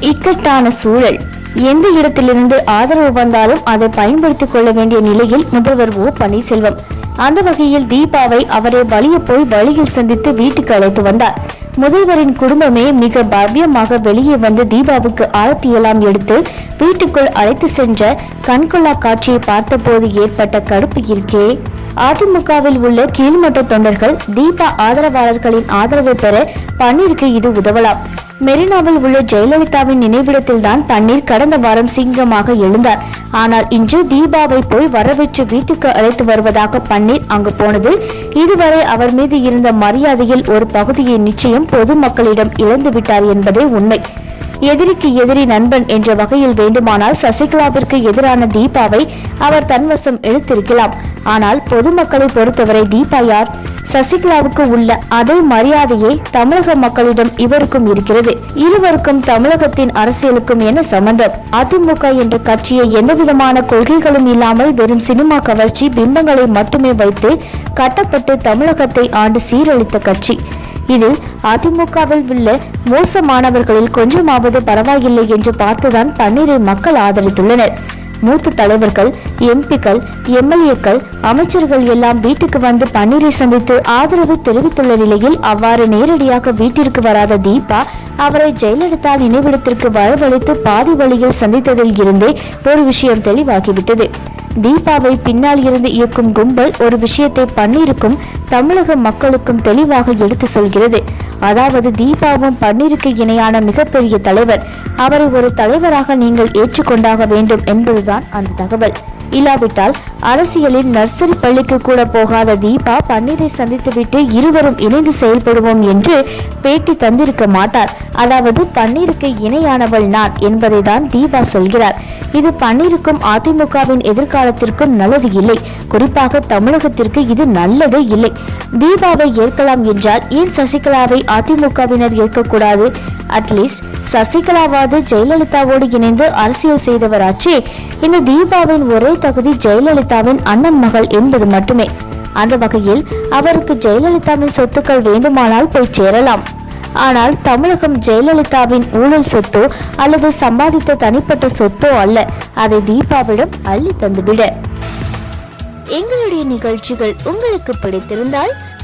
இக்கட்டான சூழல். எந்த இடத்திலிருந்து ஆதரவு வந்தாலும் அதை பயன்படுத்திக் கொள்ள வேண்டிய நிலையில் முதல்வர் ஓ. பன்னீர்செல்வம். அந்த வகையில் தீபாவை அவரை வழிய போய் வழியில் சந்தித்து வீட்டுக்கு அழைத்து வந்தார். முதல்வரின் குடும்பமே மிக பவ்யமாக வெளியே வந்து தீபாவுக்கு ஆரத்தி எல்லாம் எடுத்து வீட்டுக்குள் அழைத்து சென்ற கண்கொள்ளா காட்சியை பார்த்தபோது ஏற்பட்ட கடுப்பு இருக்கே. அதிமுகவில் உள்ள கீழ்மட்ட தொண்டர்கள் தீபா ஆதரவாளர்களின் ஆதரவை பெற பன்னீருக்கு இது உதவலாம். மெரினாவில் உள்ள ஜெயலலிதாவின் நினைவிடத்தில் தான் பன்னீர் கடந்த வாரம் சிங்கமாக எழுந்தார். ஆனால் இன்று தீபாவை போய் வரவேற்று வீட்டுக்கு அழைத்து வருவதாக பன்னீர் அங்கு போனது. இதுவரை அவர் மீது இருந்த மரியாதையில் ஒரு பகுதியை நிச்சயம் பொதுமக்களிடம் இழந்துவிட்டார் என்பதே உண்மை. எதிரிக்கு எதிரி நண்பன் என்ற வகையில் வேண்டுமானால் சசிகலாவிற்கு எதிரான தீபாவை அவர் தன்வசம் இழுத்திருக்கலாம் ஆனால் பொதுமக்களை பொறுத்தவரை தீபா யார் சசிகலாவுக்கு உள்ள அதே மரியாதையே தமிழக மக்களிடம் இவருக்கும் இருக்கிறது. இருவருக்கும் தமிழகத்தின் அரசியலுக்கும் என்ன சம்பந்தம்? அதிமுக என்ற கட்சியை எந்தவிதமான கொள்கைகளும் இல்லாமல் வெறும் சினிமா கவர்ச்சி பிம்பங்களை மட்டுமே வைத்து கட்டப்பட்டு தமிழகத்தை ஆண்டு சீரழித்த கட்சி. இதில் அதிமுகவில் உள்ள மோசமானவர்களில் கொஞ்சமாவது பரவாயில்லை என்று பார்த்துதான் பன்னீரை மக்கள் ஆதரித்துள்ளனர். மூத்த தலைவர்கள் எம்பிக்கள் எம்எல்ஏக்கள் அமைச்சர்கள் எல்லாம் வீட்டுக்கு வந்து பன்னீரை சந்தித்து ஆதரவு தெரிவித்துள்ள நிலையில் அவ்வாறு நேரடியாக வீட்டிற்கு வராத தீபா அவரை ஜெயலலிதா நினைவிடத்திற்கு வரவழைத்து பாதி வழியில் சந்தித்ததில் இருந்தே ஒரு விஷயம் தெளிவாகிவிட்டது. தீபாவை பின்னால் இருந்து இயக்கும் கும்பல் ஒரு விஷயத்தை பன்னீருக்கும் தமிழக மக்களுக்கும் தெளிவாக எடுத்து சொல்கிறது. அதாவது தீபாவும் பன்னீருக்கு இணையான மிகப்பெரிய தலைவர். அவரை ஒரு தலைவராக நீங்கள் ஏற்றுக்கொண்டாக வேண்டும் என்பதுதான் அந்த தகவல். இல்லாவிட்டால் அரசியலில் நர்சரி பள்ளிக்கு கூட போகாத தீபா பன்னீரை சந்தித்துவிட்டு இருவரும் இணைந்து செயல்படுவோம் என்று பேட்டி தந்திருக்க மாட்டார். அதாவது பன்னீருக்கு இணையானவள் நான் என்பதை தான் தீபா சொல்கிறார். இது பன்னீருக்கும் அதிமுகவின் எதிர்காலத்திற்கும் நல்லது இல்லை. குறிப்பாக தமிழகத்திற்கு இது நல்லது இல்லை. தீபாவை ஏற்கலாம் என்றால் ஏன் சசிகலாவை அதிமுகவினர் ஏற்கக்கூடாது? அட்லீஸ்ட் சசிகலாவாவது ஜெயலலிதாவோடு இணைந்து அரசியல் செய்தவராச்சே இந்த தீபாவின் ஒரே தகுதி ஜெயலலிதாவின் அண்ணன் மகள் என்பது மட்டுமே. அந்த வகையில் அவருக்கு ஜெயலலிதாவின் சொத்துக்கள் வேண்டுமானால் போய் சேரலாம். ஆனால் தமிழகம் ஜெயலலிதாவின் ஊழல் சொத்தோ அல்லது சம்பாதித்த தனிப்பட்ட சொத்தோ அல்ல. அதை தீபாவிடம் அள்ளி தந்துவிட. எங்களுடைய நிகழ்ச்சிகள் உங்களுக்கு பிடித்திருந்தால்